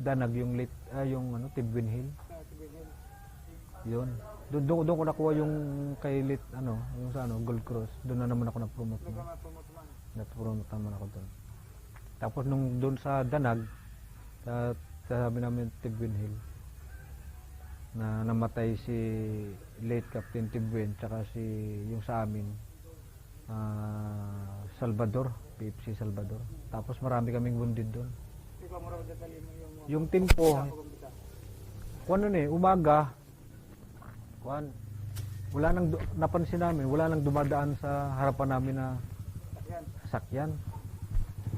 Danag yung late, ah, yung ano, Tibwin Hill. Yun. Doon, doon, doon ko nakuha yung kay lit, ano, yung sa ano, Gold Cross. Doon na naman ako ma-promote man. Na-promote naman ako doon. Tapos nung doon sa Danag, sa, sa sabi namin Tibwin Hill, na namatay si late Captain Tibwin, tsaka si yung sa amin, ah, Salvador, PFC Salvador. Tapos marami kaming wounded doon. Ikaw mo raw dadali mo yung... Pagumpisa. Kuan nun eh, umaga. Kuan. Wala nang napansin namin, wala nang dumadaan sa harapan namin na Yan. sakyan.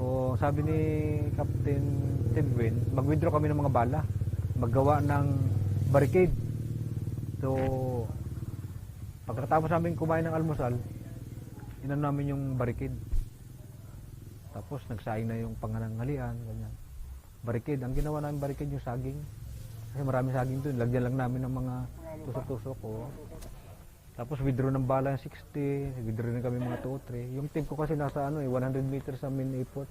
So, sabi ni Captain Tidwin, mag-withdraw kami ng mga bala. Maggawa ng barricade. So, pagkatapos namin kumain ng almusal, inan namin yung barricade. Tapos nagsaing na yung pangananghalian, ganyan. Barricade, ang ginawa namin barricade yung saging. Kasi marami saging doon, lagyan lang namin ng mga tusok-tusok ko. Tapos withdraw ng bala yung 60, withdraw rin kami mga 2 o 3. Yung team ko kasi nasa ano eh, 100 meters sa main airport.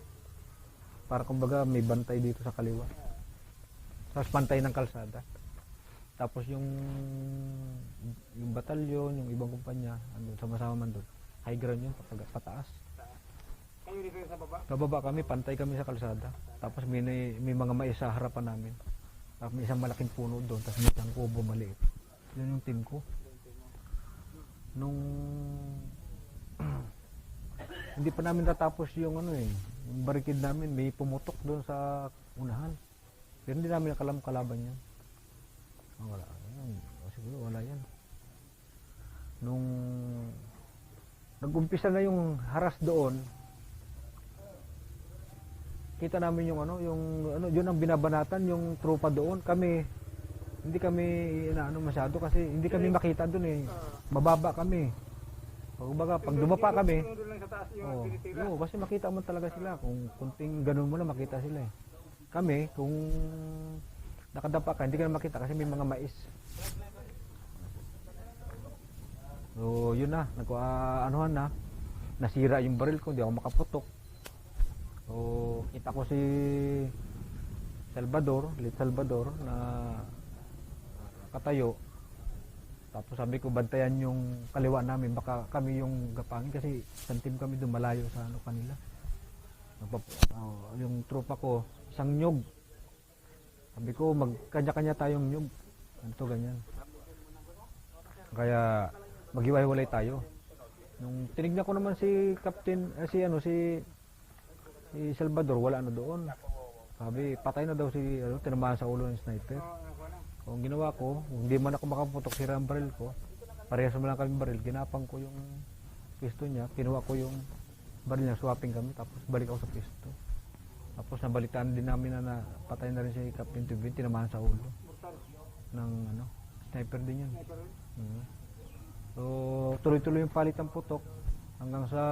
Para kumbaga may bantay dito sa kaliwa. Tapos pantay ng kalsada. Tapos yung yung batalyon, yung ibang kumpanya, andun, sama-sama man doon. High ground yun, pataas. Kayo sa baba. Pababa kami, pantay kami sa kalsada. Tapos may, may mga mais sa harapan namin. Tapos may isang malaking puno doon, tapos may isang kubo maliit. Yun yung team ko. Nung hindi pa namin natapos yung ano eh, yung barikid namin, may pumutok doon sa unahan. Pero hindi namin nakalam kalaban yan. Ah, wala. Oh, siguro wala yan. Nung nag-umpisa na yung haras doon, kita namin yung ano, yung ano, yun ang binabanatan yung tropa doon. Kami hindi kami inaano masyado kasi hindi kami makita doon eh. Mababa kami. Pag pag dumapa kami, tinitira. Oo, kasi makita mo talaga sila. Kung kunting ganun mo lang, makita sila eh. Kami, kung nakadapa ka, hindi ka na makita kasi may mga mais. So, yun na. Nag, ah, anuhan na. Nasira yung baril ko, hindi ako makaputok. So, kita ko si Salvador, Lit Salvador, na katayo. Tapos sabi ko, bantayan yung kaliwa namin, baka kami yung gapangin kasi isang team kami doon malayo sa ano kanila. Oh, yung tropa ko, isang nyog. Sabi ko, magkanya-kanya tayong nyog. Ganito, ganyan. Kaya, maghiwa-hiwalay tayo. Nung tinignan ko naman si Captain, eh, si ano, si, si Salvador, wala na doon. Sabi, patay na daw si, ano, tinamaan sa ulo ng sniper. Kung ginawa ko, hindi man ako makaputok sira ang baril ko, parehas mo lang kami baril, ginapang ko yung pisto niya, kinuha ko yung baril niya, swapping kami, tapos balik ako sa pisto. Tapos nabalitaan din namin na, na patay na rin si Captain Tubin, tinamahan sa ulo ng ano, sniper din yun. Mhm. So, tuloy-tuloy yung palit ng putok hanggang sa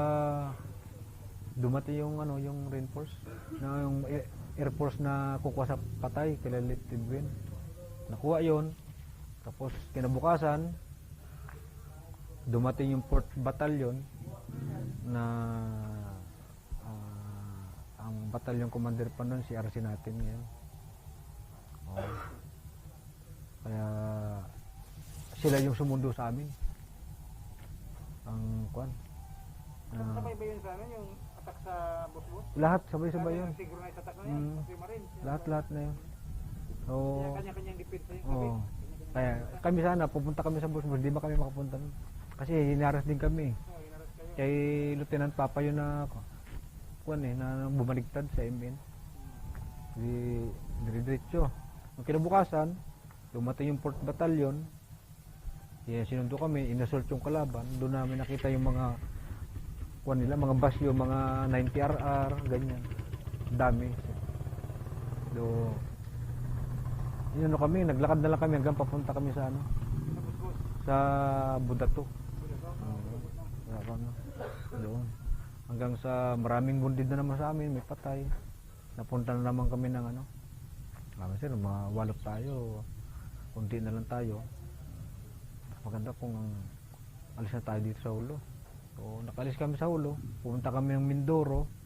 dumating yung ano, yung reinforce na yung Air- Force na kukuha sa patay kila Lit Tidwin. Nakuha yon Tapos kinabukasan dumating yung 4th Battalion na ah, ang batalyon commander pa nun si RC natin ngayon. Oo. Kaya sila yung sumundo sa amin. Ang kwan. Sabay ba yun sa ano, yung attack sa bus-bus? lahat sabay-sabay yun. yung Synchronized attack na yun, Mm. pati Marine. Lahat-lahat na yun. So, kanya-kanyang depensa yung Oo. kaya kami sana, pupunta kami sa bus hindi ba kami makapunta nun? Kasi hinaras din kami. Oo, inaras kayo. Kay Lieutenant Papa yun na, kwan eh, na bumaligtad sa MN. Di, dire-diretso. Nung kinabukasan, dumating yung 4th Battalion, kaya sinundo kami, inassault yung kalaban, doon namin nakita yung mga kwan nila, mga basyo, mga 90RR, ganyan. Dami. Do, yun ano kami, naglakad na lang kami hanggang papunta kami sa ano, Sa Budato. Budato. No. Doon. Hanggang sa maraming wounded na naman sa amin, may patay. Napunta na naman kami ng ano. Kami sir, mga walop tayo. Kunti na lang tayo. Maganda kung alis na tayo dito sa ulo. So, nakalis kami sa ulo. Pumunta kami ng Mindoro.